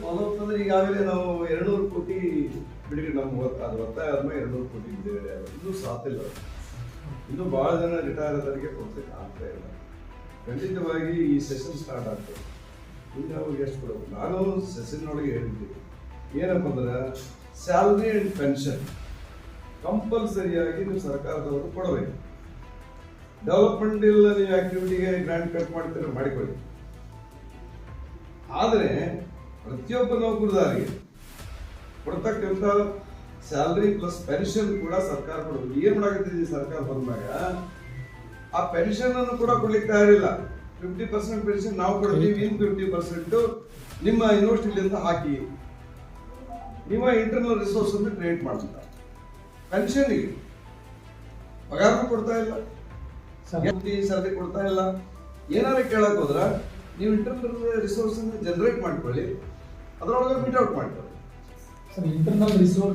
Follow up ಅಂದ್ರೆ ಈಗಾಗಲೇ ನಾವು ಎರಡ್ನೂರು ಕೋಟಿ ಬಿಡುಗಡೆ ನಮ್ಗೆ ಅದು ಒತ್ತಾಯ ಆದ್ಮೇಲೆ ಎರಡ್ನೂರು ಕೋಟಿ ಇದ್ದೇವೆ. ಇನ್ನೂ ಸಾತಿಲ್ಲ ಇನ್ನೂ ಭಾಳ ಜನ ರಿಟೈರ್ ಆದವರಿಗೆ ಕೊಡ್ಸಕ್ಕೆ ಆಗ್ತಾ ಇಲ್ಲ ಖಂಡಿತವಾಗಿ ಈ ಸೆಷನ್ ಸ್ಟಾರ್ಟ್ ಆಗ್ತದೆ ಈಗ ಅವ್ರಿಗೆ ಎಷ್ಟು ಕೊಡಬೇಕು ನಾನು ಸೆಸನ್ ಒಳಗೆ ಹೇಳಿದ್ದೀನಿ ಏನಪ್ಪ ಅಂದ್ರೆ ಸ್ಯಾಲ್ರಿ ಆ್ಯಂಡ್ ಪೆನ್ಷನ್ ಕಂಪಲ್ಸರಿಯಾಗಿ ನೀವು ಸರ್ಕಾರದವರು ಕೊಡಬೇಕು ಡೆವಲಪ್ಮೆಂಟ್ ಇಲ್ಲ ನೀವು ಆಕ್ಟಿವಿಟಿಗೆ ಗ್ರಾಂಟ್ ಕಟ್ ಮಾಡ್ತೀರ ಮಾಡಿಕೊಳ್ಳಿ. ಆದರೆ ಪ್ರತಿಯೊಬ್ಬ ನೌಕರದಾರಿಗೆ ಕೊಡ್ತಕ್ಕಂಥ ಸ್ಯಾಲ್ರಿ ಪ್ಲಸ್ ಪೆನ್ಷನ್ ಕೂಡ ಸರ್ಕಾರ ಕೊಡಬೇಕು ಏನು ಮಾಡಾಕತ್ತಿದ್ದೀವಿ ಸರ್ಕಾರ ಬಂದಾಗ ಆ ಪೆನ್ಷನ್ ಅನ್ನು ಕೂಡ ಕೊಡ್ಲಿಕ್ಕೆ ತಯಾರಿಲ್ಲ ಫಿಫ್ಟಿ ಪರ್ಸೆಂಟ್ ಪೆನ್ಷನ್ ನಾವು ಕೊಡ್ತೀವಿ ಇನ್ ಫಿಫ್ಟಿ ಪರ್ಸೆಂಟ್ ನಿಮ್ಮ ಯೂನಿವರ್ಸಿಟಿಲಿಂದ ಹಾಕಿ. ನಿಮ್ಮ ಇಂಟರ್ನಲ್ ರಿಸೋರ್ಸ್ ಅನ್ನು ಕ್ರಿಯೇಟ್ ಮಾಡ್ತಾರೆ ಪೆನ್ಷನ್ಗೆ ಪಗಾರನೂ ಕೊಡ್ತಾ ಇಲ್ಲ. ಸ್ಯಾಲರಿ ಕೊಡ್ತಾ ಇಲ್ಲ. ಏನಾರ ಕೇಳಕ್ ಹೋದ್ರ ನೀವು ಇಂಟರ್ನಲ್ ರಿಸೋರ್ಸ್ ಜನರೇಟ್ ಮಾಡ್ಕೊಳ್ಳಿ. ಅದರೊಳಗೆ ಔಟ್ ಮಾಡ್ಕೊಳ್ಳಿ. Sir internal resource